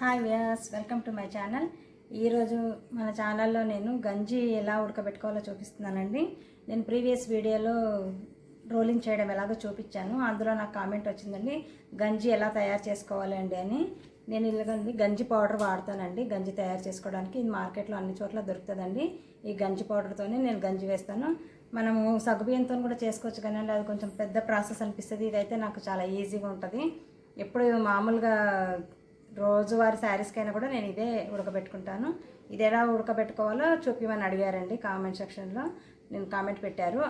Hi Vyas welcome to my channel ఈరోజు మన ఛానల్లో నేను గంజి ఎలా ఉడకబెట్టుకోవాలో చూపిస్తున్నానండి. నేను ప్రీవియస్ వీడియోలో రోలింగ్ చేయడం ఎలాగో చూపించాను. అందులో నాకు కామెంట్ వచ్చిందండి గంజి ఎలా తయారు చేసుకోవాలండి అని. నేను ఇలాగండి గంజి పౌడర్ వాడతానండి గంజి తయారు చేసుకోవడానికి. ఇది మార్కెట్లో అన్ని చోట్ల దొరుకుతుందండి. ఈ గంజి పౌడర్తోనే నేను గంజి వేస్తాను. మనము సగ్గుబియ్యంతో కూడా చేసుకోవచ్చు కానీ అది కొంచెం పెద్ద ప్రాసెస్ అనిపిస్తుంది. ఇదైతే నాకు చాలా ఈజీగా ఉంటుంది. ఎప్పుడు మామూలుగా రోజువారి శారీస్కైనా కూడా నేను ఇదే ఉడకబెట్టుకుంటాను. ఇది ఎలా ఉడకబెట్టుకోవాలో చూపిమని అడిగారండి కామెంట్ సెక్షన్లో. నేను కామెంట్ పెట్టారు.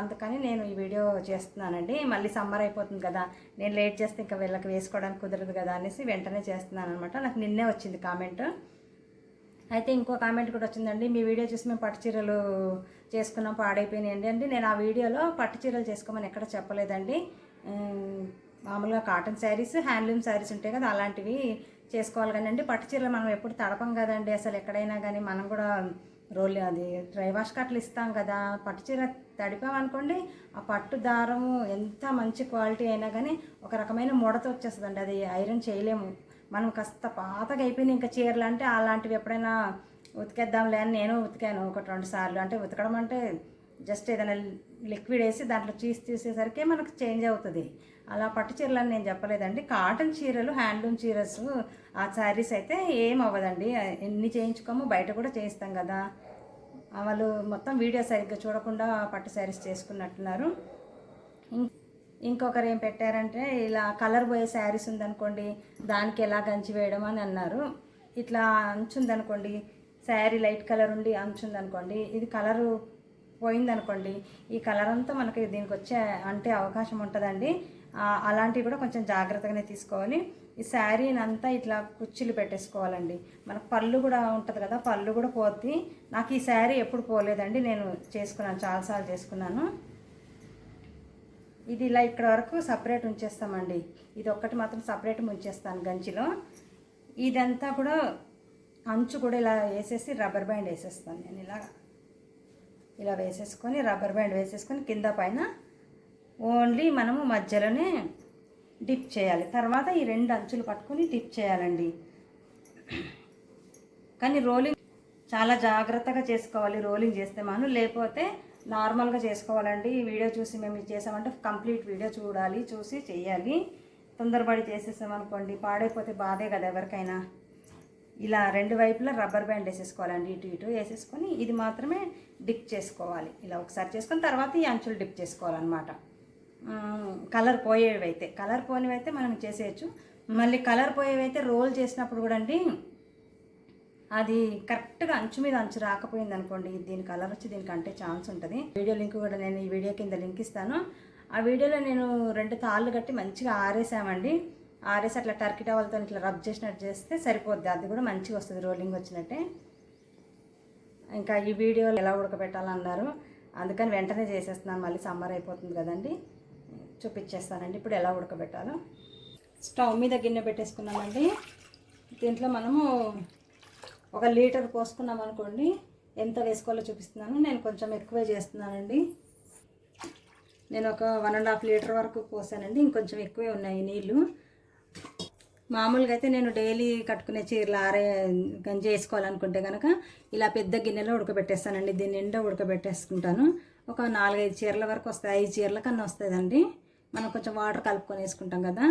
అందుకని నేను ఈ వీడియో చేస్తున్నానండి. మళ్ళీ సమ్మర్ అయిపోతుంది కదా. నేను లేట్ చేస్తే ఇంకా వీళ్ళకి వేసుకోవడానికి కుదరదు కదా అనేసి వెంటనే చేస్తున్నాను అనమాట నాకు నిన్నే వచ్చింది కామెంట్. అయితే ఇంకో కామెంట్ కూడా వచ్చిందండి. మీ వీడియో చూసి మేము పట్టు చీరలు చేసుకున్నాం పాడైపోయినాయండి అంటే నేను ఆ వీడియోలో పట్టు చీరలు చేసుకోమని ఎక్కడ చెప్పలేదండి. మామూలుగా కాటన్ శారీస్ హ్యాండ్లూమ్ శారీస్ ఉంటాయి కదా అలాంటివి చేసుకోవాలి కానీ అండి. పట్టు చీరలు మనం ఎప్పుడు తడపం కదండి. అసలు ఎక్కడైనా కానీ మనం కూడా రోల్ అది డ్రై వాష్ కట్లు ఇస్తాం కదా. పట్టు చీర తడిపామనుకోండి ఆ పట్టు దారము ఎంత మంచి క్వాలిటీ అయినా కానీ ఒక రకమైన ముడత వచ్చేస్తుందండి. అది ఐరన్ చేయలేము. మనం కాస్త పాతగా అయిపోయినాయి ఇంకా చీరలు అంటే అలాంటివి ఎప్పుడైనా ఉతికేద్దాంలే అని నేను ఉతికాను. ఒకటి రెండు సార్లు. అంటే ఉతకడం అంటే జస్ట్ ఏదైనా లిక్విడ్ వేసి దాంట్లో చీస్ తీసేసరికి మనకు చేంజ్ అవుతుంది. అలా పట్టు చీరలు అని నేను చెప్పలేదండి. కాటన్ చీరలు హ్యాండ్లూమ్ చీరస్ ఆ శారీస్ అయితే ఏం అవ్వదండి. ఎన్ని చేయించుకోమో బయట కూడా చేయిస్తాం కదా. వాళ్ళు మొత్తం వీడియో సరిగ్గా చూడకుండా పట్టు శారీస్ చేసుకున్నట్టున్నారు. ఇంకొకరు ఏం పెట్టారంటే ఇలా కలర్ పోయే శారీస్ ఉందనుకోండి దానికి ఎలా గంచి వేయడం అని అన్నారు. ఇట్లా అంచుందనుకోండి శారీ లైట్ కలర్ ఉండి అంచుందనుకోండి ఇది కలరు పోయిందనుకోండి ఈ కలర్ అంతా మనకి దీనికి వచ్చే అంటే అవకాశం ఉంటుందండి. అలాంటివి కూడా కొంచెం జాగ్రత్తగానే తీసుకోవాలి. ఈ శారీని అంతా ఇట్లా కుర్చీలు పెట్టేసుకోవాలండి. మనకు పళ్ళు కూడా ఉంటుంది కదా పళ్ళు కూడా పోద్ది. నాకు ఈ శారీ ఎప్పుడు పోలేదండి నేను చేసుకున్నాను చాలాసార్లు చేసుకున్నాను. ఇది ఇలా ఇక్కడ వరకు సపరేట్ ఉంచేస్తామండి. ఇది ఒక్కటి మాత్రం సపరేట్ ఉంచేస్తాను గంచిలో ఇదంతా కూడా అంచు కూడా ఇలా వేసేసి రబ్బర్ బ్యాండ్ వేసేస్తాను నేను ఇలా ఇలా వేసేసుకొని రబ్బర్ బ్యాండ్ వేసేసుకొని కింద పైన ఓన్లీ మనము మధ్యలోనే డిప్ చేయాలి. తర్వాత ఈ రెండు అంచులు పట్టుకొని డిప్ చేయాలండి. కానీ రోలింగ్ చాలా జాగ్రత్తగా చేసుకోవాలి. రోలింగ్ చేస్తే మనం లేకపోతే నార్మల్గా చేసుకోవాలండి. ఈ వీడియో చూసి మేము ఇది చేసామంటే కంప్లీట్ వీడియో చూడాలి చూసి చేయాలి. తొందరపడి చేసేసామనుకోండి పాడైపోతే బాధే కదా ఎవరికైనా. ఇలా రెండు వైపులా రబ్బర్ బ్యాండ్ వేసేసుకోవాలండి. ఇటు ఇటు వేసేసుకొని ఇది మాత్రమే డిప్ చేసుకోవాలి. ఇలా ఒకసారి చేసుకొని తర్వాత ఈ అంచులు డిప్ చేసుకోవాలన్నమాట. కలర్ పోయేవి అయితే కలర్ పోనివి అయితే మనం చేసేయచ్చు. మళ్ళీ కలర్ పోయేవి అయితే రోల్ చేసినప్పుడు కూడా అండి అది కరెక్ట్గా అంచు మీద అంచు రాకపోయింది అనుకోండి దీని కలర్ వచ్చి దీనికి అంటే ఛాన్స్ ఉంటుంది. వీడియో లింక్ కూడా నేను ఈ వీడియో కింద లింక్ ఇస్తాను. ఆ వీడియోలో నేను రెండు తాళ్ళు కట్టి మంచిగా ఆరేసామండి. ఆరేసి అట్లా టర్కీ టవల్తో ఇట్లా రబ్ చేసినట్టు చేస్తే సరిపోద్ది. అది కూడా మంచిగా వస్తుంది రోలింగ్ వచ్చినట్టే. ఇంకా ఈ వీడియోలు ఎలా ఉడకబెట్టాలన్నారు అందుకని వెంటనే చేసేస్తున్నాను. మళ్ళీ సమ్మర్ అయిపోతుంది కదండి. చూపించేస్తానండి ఇప్పుడు ఎలా ఉడకబెట్టాలో. స్టవ్ మీద గిన్నె పెట్టేసుకున్నామండి. దీంట్లో మనము ఒక లీటర్ పోసుకున్నాం అనుకోండి ఎంత వేసుకోవాలో చూపిస్తున్నాను. నేను కొంచెం ఎక్కువే చేస్తున్నానండి. నేను ఒక వన్ అండ్ హాఫ్ లీటర్ వరకు పోసానండి. ఇంకొంచెం ఎక్కువే ఉన్నాయి నీళ్ళు. మామూలుగా అయితే నేను డైలీ కట్టుకునే చీరలు ఆరే గంజి వేసుకోవాలనుకుంటే కనుక ఇలా పెద్ద గిన్నెలో ఉడకబెట్టేస్తానండి. దీన్ని నిండా ఉడకబెట్టేసుకుంటాను. ఒక నాలుగైదు చీరల వరకు వస్తాయి. ఐదు చీరల కన్నా వస్తుందండి మనం కొంచెం వాటర్ కలుపుకొని వేసుకుంటాం కదా.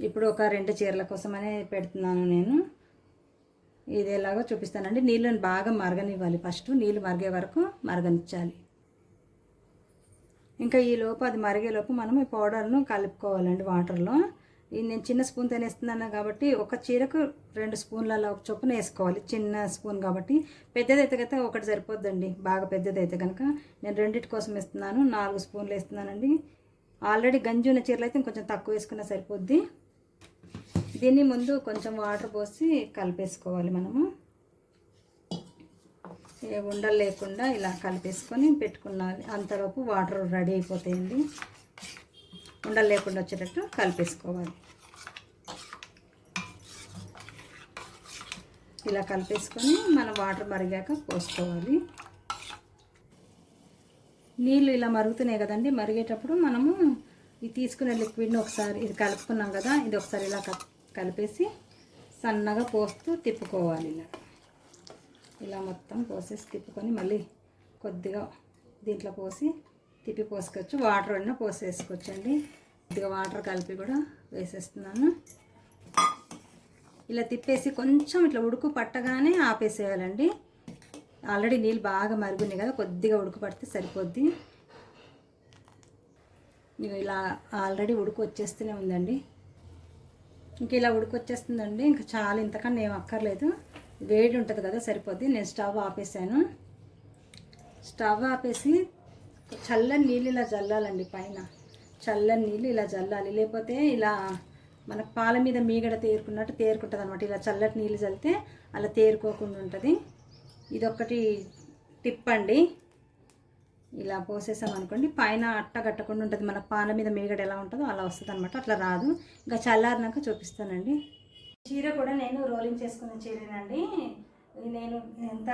ఇప్పుడు ఒక రెండు చీరల కోసమనే పెడుతున్నాను నేను. ఇది ఎలాగో చూపిస్తానండి. నీళ్ళని బాగా మరగనివ్వాలి ఫస్ట్. నీళ్ళు మరిగే వరకు మరగనిచ్చాలి. ఇంకా ఈ లోపు అది మరిగే లోపు మనం ఈ పౌడర్ను కలుపుకోవాలండి వాటర్లో. నేను చిన్న స్పూన్ వేస్తున్నాను కాబట్టి ఒక చీరకు రెండు స్పూన్లలో ఒక చొప్పున వేసుకోవాలి. చిన్న స్పూన్ కాబట్టి పెద్దదైతే కనుక ఒకటి సరిపోద్దండి. బాగా పెద్దదైతే కనుక నేను రెండింటి కోసం వేస్తున్నాను. నాలుగు స్పూన్లు వేస్తున్నానండి. ఆల్రెడీ గంజి ఉన్న చీరలు అయితే కొంచెం తక్కువ వేసుకున్నా సరిపోద్ది. దీన్ని ముందు కొంచెం వాటర్ పోసి కలిపేసుకోవాలి మనము. ఏ ఉండలు లేకుండా ఇలా కలిపేసుకొని పెట్టుకున్నాలి అంతలోపు వాటర్ రెడీ అయిపోతాయండి. ఉండలు లేకుండా వచ్చేటట్టు కలిపేసుకోవాలి. ఇలా కలిపేసుకొని మనం వాటర్ మరిగాక పోసుకోవాలి. నీళ్ళు ఇలా మరుగుతున్నాయి కదండి మరిగేటప్పుడు మనము ఈ తీసుకునే లిక్విడ్ని ఒకసారి ఇది కలుపుకున్నాం కదా ఇది ఒకసారి ఇలా కలిపేసి సన్నగా పోస్తూ తిప్పుకోవాలి ఇలా. ఇలా మొత్తం పోసేసి తిప్పుకొని మళ్ళీ కొద్దిగా దీంట్లో పోసి తిప్పి పోసుకోవచ్చు. వాటర్ అయినా పోసేసుకోవచ్చు అండి కొద్దిగా వాటర్ కలిపి కూడా వేసేస్తున్నాను. ఇలా తిప్పేసి కొంచెం ఇట్లా ఉడుకు పట్టగానే ఆపేసేయాలండి. ఆల్రెడీ నీళ్ళు బాగా మరుగున్నాయి కదా కొద్దిగా ఉడుకు పడితే సరిపోద్ది. ఇలా ఆల్రెడీ ఉడుకు వచ్చేస్తూనే ఉందండి. ఇంక ఇలా ఉడుకు వచ్చేస్తుందండి. ఇంకా చాలా ఇంతకన్నా ఏం అక్కర్లేదు. వేడి ఉంటుంది కదా సరిపోద్ది. నేను స్టవ్ ఆపేసాను స్టవ్ ఆపేసి చల్లని నీళ్ళు ఇలా చల్లాలండి పైన. చల్లని నీళ్ళు ఇలా చల్లాలి లేకపోతే ఇలా మన పాల మీద మీగడ తేరుకున్నట్టు తేరుకుంటుంది అనమాట ఇలా చల్లటి నీళ్ళు చల్లితే అలా తేరుకోకుండా ఉంటుంది. ఇదొక్కటి టిప్ అండి. ఇలా పోసేసాం అనుకోండి పైన అట్ట కట్టకుండా ఉంటుంది. మన పాల మీద మీగడ ఎలా ఉంటుందో అలా వస్తుంది అనమాట అట్లా రాదు. ఇంకా చల్లారినాక చూపిస్తానండి. చీర కూడా నేను రోలింగ్ చేసుకున్న చీరేనండి. నేను ఎంత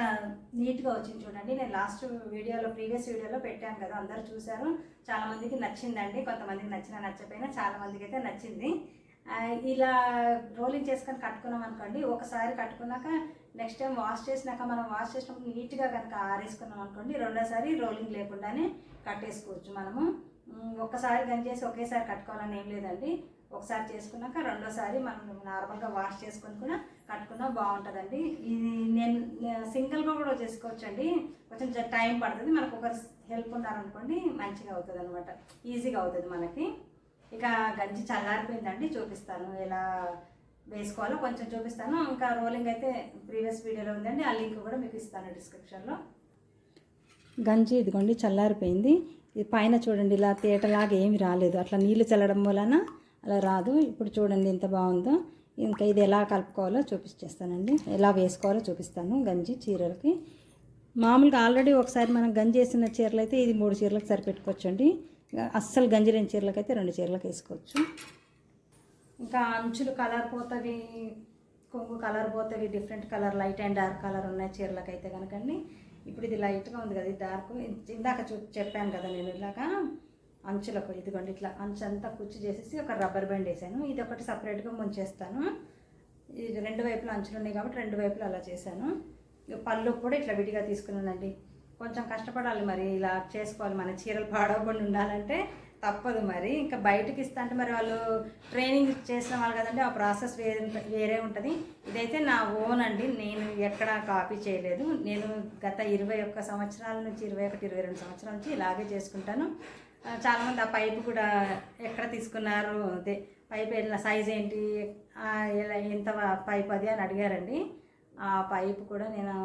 నీట్గా వచ్చింది చూడండి. నేను లాస్ట్ వీడియోలో ప్రీవియస్ వీడియోలో పెట్టాను కదా అందరు చూశారు. చాలామందికి నచ్చిందండి. కొంతమందికి నచ్చినా నచ్చపోయినా చాలామందికి అయితే నచ్చింది. ఇలా రోలింగ్ చేసుకొని కట్టుకున్నాం అనుకోండి ఒకసారి కట్టుకున్నాక నెక్స్ట్ టైం వాష్ చేసినాక మనం వాష్ చేసినప్పుడు నీట్గా కనుక ఆరేసుకున్నాం అనుకోండి రెండోసారి రోలింగ్ లేకుండానే కట్టేసుకోవచ్చు మనము. ఒక్కసారి గంజేసి చేసి ఒకేసారి కట్టుకోవాలని ఏం లేదండి. ఒకసారి చేసుకున్నాక రెండోసారి మనం నార్మల్గా వాష్ చేసుకొని కూడా కట్టుకున్నా బాగుంటుందండి. ఇది నేను సింగిల్గా కూడా చేసుకోవచ్చు అండి కొంచెం టైం పడుతుంది. మనకు ఒకరు హెల్ప్ ఉన్నారనుకోండి మంచిగా అవుతుంది అనమాట ఈజీగా అవుతుంది మనకి. ఇక గంజి చల్లారిపోయిందండి. చూపిస్తాను ఎలా వేసుకోవాలో కొంచెం చూపిస్తాను. ఇంకా రోలింగ్ అయితే ప్రీవియస్ వీడియోలో ఉందండి. ఆ లింక్ కూడా మీకు ఇస్తాను డిస్క్రిప్షన్లో. గంజి ఇదిగోండి చల్లారిపోయింది. ఇది పైన చూడండి ఇలా తేటలాగా ఏమి రాలేదు. అట్లా నీళ్ళు చల్లడం వలన అలా రాదు. ఇప్పుడు చూడండి ఎంత బాగుందో. ఇంకా ఇది ఎలా కలుపుకోవాలో చూపించేస్తానండి ఎలా వేసుకోవాలో చూపిస్తాను గంజి చీరలకి. మామూలుగా ఆల్రెడీ ఒకసారి మనం గంజి వేసిన చీరలు అయితే ఇది మూడు చీరలకు సరిపెట్టుకోవచ్చు అండి అస్సలు గంజి లేని చీరలకు అయితే రెండు చీరలకు వేసుకోవచ్చు. ఇంకా అంచులు కలర్ పోతవి కొంగు colour పోతవి different colour light and dark colour ఉన్నాయి చీరలకు అయితే కనుకండి. ఇప్పుడు ఇది లైట్గా ఉంది కదా ఇది డార్క్ ఇందాక చూ చెప్పాను కదా నేను ఇలాగా అంచులకు ఇదిగోండి ఇట్లా అంచు అంతా కుచ్చి చేసేసి ఒక రబ్బర్ బ్యాండ్ వేసాను. ఇది ఒకటి సపరేట్గా ముంచేస్తాను. ఇది రెండు వైపులా అంచులు ఉన్నాయి కాబట్టి రెండు వైపులా అలా చేశాను. పళ్ళు కూడా ఇట్లా విడిగా తీసుకున్నానండి. కొంచెం కష్టపడాలి మరి ఇలా చేసుకోవాలి. మన చీరలు పాడవకుండా ఉండాలంటే తప్పదు మరి. ఇంకా బయటకి ఇస్తా అంటే మరి వాళ్ళు ట్రైనింగ్ చేసిన వాళ్ళు కదండి ఆ ప్రాసెస్ వేరే వేరే ఉంటుంది. ఇదైతే నా ఓన్ అండి. నేను ఎక్కడ కాపీ చేయలేదు. నేను గత ఇరవై ఒక్క సంవత్సరాల నుంచి ఇరవై ఒకటి ఇరవై రెండు సంవత్సరాల నుంచి ఇలాగే చేసుకుంటాను. చాలామంది ఆ పైపు కూడా ఎక్కడ తీసుకున్నారు అదే పైప్ ఎలా సైజ్ ఏంటి ఎలా ఎంత పైప్ అది అని అడిగారండి. ఆ పైపు కూడా నేను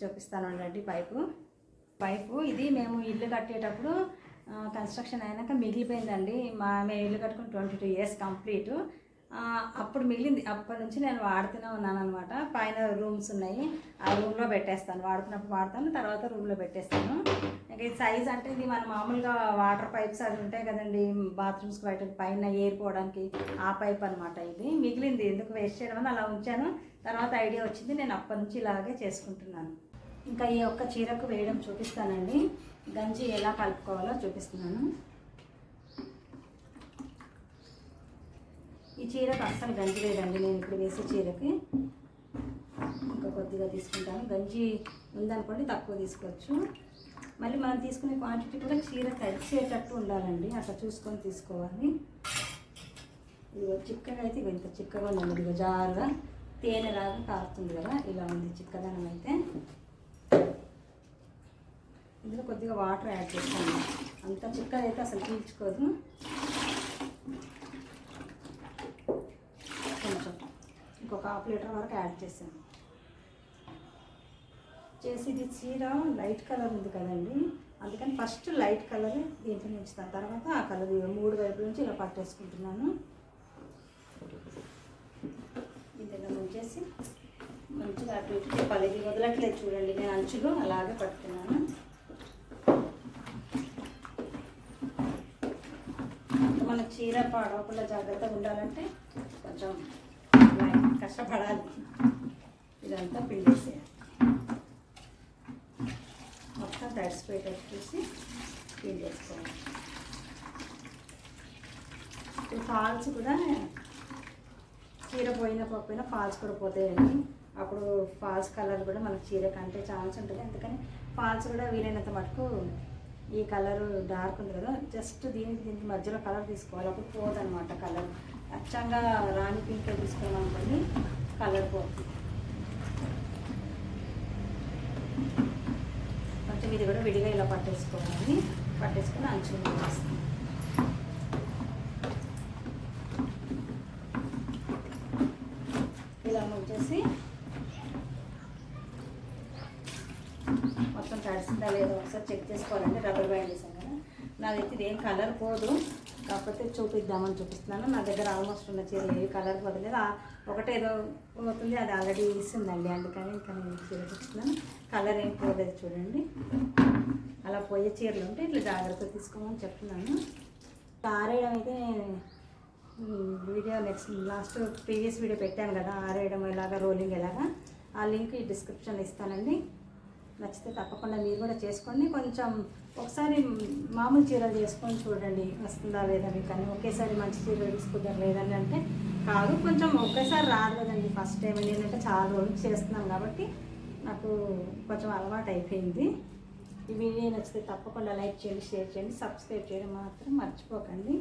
చూపిస్తాను అండి పైపు. పైపు ఇది మేము ఇల్లు కట్టేటప్పుడు కన్స్ట్రక్షన్ అయినాక మిగిలిపోయిందండి. మా మేము ఇల్లు కట్టుకుని ట్వంటీ టూ ఇయర్స్ కంప్లీట్ అప్పుడు మిగిలింది. అప్పటి నుంచి నేను వాడుతూనే ఉన్నాను అనమాట పైన రూమ్స్ ఉన్నాయి. ఆ రూమ్లో పెట్టేస్తాను. వాడుతున్నప్పుడు వాడతాను. తర్వాత రూమ్లో పెట్టేస్తాను. ఇంకా ఇది సైజ్ అంటే ఇది మన మామూలుగా వాటర్ పైప్స్ అవి ఉంటాయి కదండి. బాత్రూమ్స్కి బయట పైన ఏరిపోవడానికి ఆ పైప్ అనమాట ఇది. మిగిలింది. ఎందుకు వేస్ట్ చేయడం అని అలా ఉంచాను. తర్వాత ఐడియా వచ్చింది. నేను అప్పటి నుంచి ఇలాగే చేసుకుంటున్నాను. ఇంకా ఈ ఒక్క చీరకు వేయడం చూపిస్తానండి. గంజి ఎలా కలుపుకోవాలో చూపిస్తున్నాను. ఈ చీరకు అస్సలు గంజి లేదండి నేను ఇప్పుడు వేసే చీరకి. ఇంకా కొద్దిగా తీసుకుంటాను. గంజి ఉందనుకోండి తక్కువ తీసుకోవచ్చు. మళ్ళీ మనం తీసుకునే క్వాంటిటీ కూడా చీర తడిచేటట్టు ఉండాలండి. అట్లా చూసుకొని తీసుకోవాలి. ఇదిగో చిక్కగా అయితే ఇగో ఇంత చిక్కగా ఉందండి. ఇదిగో జారుగా తేనెలాగా కారుతుంది కదా ఇలా ఉంది చిక్కదనం అయితే. ఇందులో కొద్దిగా వాటర్ యాడ్ చేస్తాను. అంత చిక్కగా అయితే అసలు పీల్చుకోదు. కొంచెం ఇంకొక హాఫ్ లీటర్ వరకు యాడ్ చేశాను. చేసి ఇది చీర లైట్ కలర్ ఉంది కదండి. అందుకని ఫస్ట్ లైట్ కలర్ దీంట్లో ఉంచుతాను. తర్వాత ఆ కలర్ మూడు వైపుల నుంచి ఇలా పట్టేసుకుంటున్నాను. ఇందులో వచ్చేసి మంచిగా అటు ఇటు తిప్పాలి. వదలట్లేదు చూడండి నేను అంచులు అలాగే పట్టుకున్నాను. మన చీర పాడవకుండా జాగ్రత్తగా ఉండాలంటే కొంచెం కష్టపడాలి. ఇదంతా పిండేసేయాలి మొత్తం తడిసిపోయేటట్టు చూసి పిండేసుకోవాలి ఇప్పుడు ఫాల్స్ కూడా చీర పోయినా పోకపోయినా ఫాల్స్ కూడా పోతాయండి. అప్పుడు ఫాల్స్ కలర్ కూడా మనకి చీర కంటే ఛాన్స్ ఉంటుంది. అందుకని ఫాల్స్ కూడా వీలైనంత మటుకు ఈ కలర్ డార్క్ ఉంది కదా జస్ట్ దీనికి దీనికి మధ్యలో కలర్ తీసుకోవాలి. అప్పుడు పోదనమాట కలర్. అచ్చంగా రాణి పింక్ తీసుకున్నాం అనుకోండి కలర్ పోతుంది కొంచెం ఇది కూడా విడిగా ఇలా పట్టేసుకోవాలి. పట్టేసుకొని అంచు వేస్తాం ఇలా వచ్చేసి మొత్తం తడిసిందా లేదో ఒకసారి చెక్ చేసుకోవాలండి రబ్బర్ బ్యాండ్ వేసాను కదా. నాదైతే ఇది ఏం కలర్ పోదు. కాకపోతే చూపిద్దామని చూపిస్తున్నాను. నా దగ్గర ఆల్మోస్ట్ ఉన్న చీరలు ఏవి కలర్ పోతలేదు. ఒకటేదో పోతుంది అది ఆల్రెడీ ఇస్తుందండి అందుకని ఇంకా నేను చీర చూపిస్తున్నాను. కలర్ ఏం పోలేదు చూడండి. అలా పోయే చీరలు ఉంటే ఇట్లా జాగ్రత్త తీసుకోమని చెప్తున్నాను. ఆరేయడం అయితే video next last previous video పెట్టాను కదా ఆరేయడం ఎలాగా రోలింగ్ ఎలాగా ఆ లింక్ ఈ డిస్క్రిప్షన్లో ఇస్తానండి. నచ్చితే తప్పకుండా మీరు కూడా చేసుకోండి కొంచెం ఒకసారి మామూలు చీరలు చేసుకొని చూడండి వస్తుందా లేదా మీకు అని. ఒకేసారి మంచి చీరలు తీసుకుంటారు లేదని అంటే కాదు కొంచెం ఒకేసారి రాదు కదండి. ఫస్ట్ టైం ఏంటంటే చాలా రోజులు చేస్తున్నాం కాబట్టి నాకు కొంచెం అలవాటు అయిపోయింది. ఈ వీడియో నచ్చితే తప్పకుండా లైక్ చేయండి షేర్ చేయండి సబ్స్క్రైబ్ చేయడం మాత్రం మర్చిపోకండి.